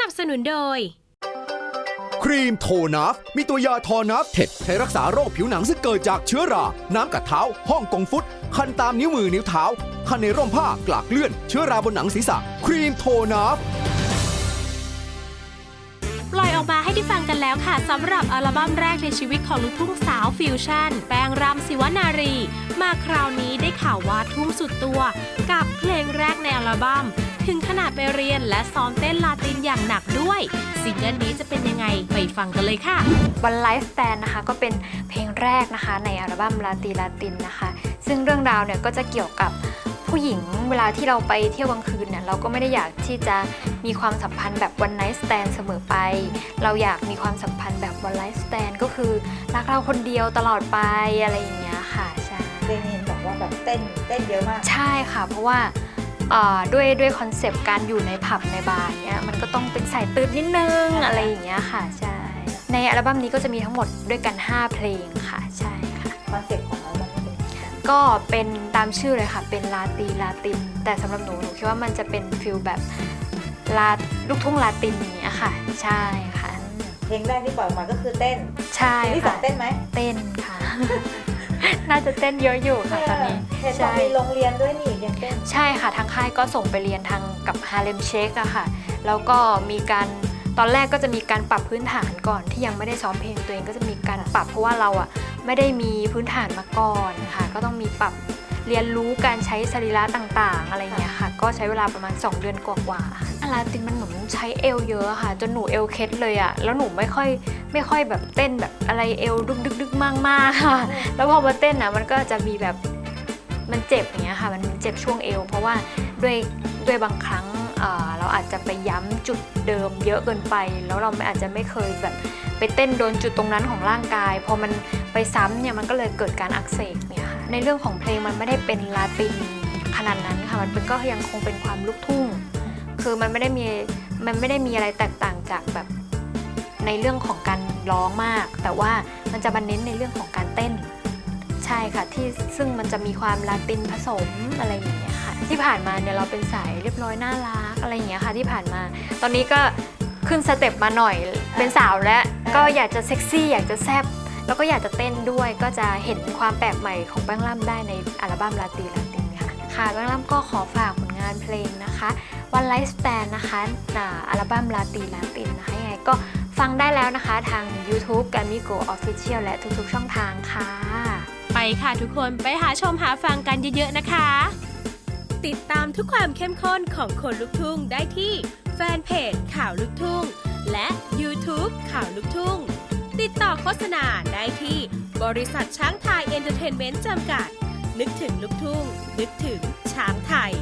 นับสนุนโดย ครีมโทนัฟมีตัวยาทอนัฟเท็ดใช้รักษาโรคผิวหนังซึ่งเกิดจากเชื้อรา น้ำกัดเท้า ห้องกงฟุต คันตามนิ้วมือนิ้วเท้า คันในร่มผ้ากลากเลื่อน เชื้อราบนหนังศีรษะ ครีมโทนัฟปล่อยออกมาให้ได้ฟังกันแล้วค่ะสำหรับอัลบั้มแรกในชีวิตของลูกทุ่งสาวฟิวชั่น แปลงรำศิวนารี มาคราวนี้ได้ข่าวว่าทุ่มสุดตัว กับเพลงแรกในอัลบั้ม ถึงขนาดไปเรียนและซ้อมเต้นลาตินอย่างหนักด้วย ซิงเกิลนี้จะเป็นยังไงไปฟังกันเลยค่ะวันไลฟ์สแตนนะคะก็เป็นเพลงแรกนะคะ ในอัลบั้มลาตีลาตินนะคะ ซึ่งเรื่องราวเนี่ยก็จะเกี่ยวกับผู้หญิงเวลาที่เราไปเที่ยวกลางคืนเนี่ยเราก็ไม่ได้อยากที่จะมีความสัมพันธ์แบบวันไนท์สแตนเสมอไป เราอยากมีความสัมพันธ์แบบวันไลฟ์สแตนก็คือรักเราคนเดียวตลอดไปอะไรอย่างเงี้ยค่ะใช่เพลงนี้เห็นบอกว่าแบบเต้นเต้นเยอะมาก ใช่ค่ะ เพราะว่าเอ่อ ด้วยด้วยคอนเซปต์การอยู่ในผับในบาร์เนี้ยมันก็ต้องเป็นสายตื่นนิดนึงอะไรอย่างเงี้ยค่ะใช่ในอัลบั้มนี้ก็จะมีทั้งหมดด้วยกัน 5 เพลงค่ะใช่ค่ะคอนเซ็ปต์ของอัลบั้มนี้เป็นยังไงก็เป็นตามชื่อเลยค่ะ เป็นลาตีลาติน แต่สำหรับหนูหนูคิดว่ามันจะเป็นฟิลแบบลาลูกทุ่งลาตินอย่างเงี้ยค่ะ ใช่ค่ะ เพลงแรกที่ปล่อยออกมาก็คือเต้นใช่เพลงที่สอค่ะงเต้นไหมเต้นค่ะ น่าจะเต้นเยอะอยู่ค่ะตอนนี้เห็นบอกใช่มีโรงเรียนด้วยนี่เรียนเต้นใช่ค่ะทางค่ายก็ส่งไปเรียนทางกับฮาเลมเชคอะค่ะ แล้วก็มีการตอนแรกก็จะมีการปรับพื้นฐานก่อนที่ยังไม่ได้ซ้อมเพลงตัวเองก็จะมีการปรับเพราะว่าเราอะไม่ได้มีพื้นฐานมาก่อนค่ะ ก็ต้องมีปรับเรียนรู้การใช้สรีระต่างๆ อะไรอย่างเงี้ยค่ะ ก็ใช้เวลาประมาณ 2 เดือนกว่าๆ ค่ะอาราตินมันเหมือนใช้เอวเยอะอะค่ะ จนหนูเอวเคล็ดเลยอะแล้วหนูไม่ค่อยไม่ค่อยแบบเต้นแบบอะไรเอวดึกดึกดึกมากๆค่ะ แล้วพอมาเต้นอะมันก็จะมีแบบมันเจ็บอย่างเงี้ยค่ะมันเจ็บช่วงเอว เพราะว่าด้วยด้วยบางครั้งเอ่อเราอาจจะไปย้ำจุดเดิมเยอะเกินไป แล้วเราไม่อาจจะไม่เคยแบบไปเต้นโดนจุดตรงนั้นของร่างกาย พอมันไปซ้ำเนี่ยมันก็เลยเกิดการอักเสบเนี่ยค่ะในเรื่องของเพลงมันไม่ได้เป็นลาตินขนาดนั้นค่ะมันเป็นก็ยังคงเป็นความลูกทุ่ง คือมันไม่ได้มีมันไม่ได้มีอะไรแตกต่างจากแบบในเรื่องของการร้องมาก แต่ว่ามันจะมาเน้นในเรื่องของการเต้น ใช่ค่ะที่ซึ่งมันจะมีความลาตินผสมอะไรอย่างเงี้ยค่ะ ที่ผ่านมาเนี่ยเราเป็นสายเรียบร้อยน่ารักอะไรอย่างเงี้ยค่ะที่ผ่านมา ตอนนี้ก็ขึ้นสเต็ปมาหน่อยเป็นสาวแล้วก็อยากจะเซ็กซี่อยากจะแซบแล้วก็อยากจะเต้นด้วยก็จะเห็นความแปลกใหม่ของแป้งล่ำได้ในอัลบั้มลาตีลาตินค่ะค่ะแป้งล่ำก็ขอฝ ไลฟ์สแตนนะคะอัลบั้มลาตีลาตินนะคะยังไงก็ฟังได้แล้วนะคะทาง YouTube การมิโก Official และทุกๆช่องทางค่ะ ไปค่ะทุกคนไปหาชมหาฟังกันเยอะๆนะคะ ติดตามทุกความเข้มข้นของคนลุกทุ่งได้ที่แฟนเพจข่าวลุกทุ่ง และ YouTube ข่าวลุกทุ่ง ติดต่อโฆษณาได้ที่บริษัทช้างไทยเอนเตอร์เทนเมนต์จำกัด นึกถึงลุกทุ่ง นึกถึงช้างไทย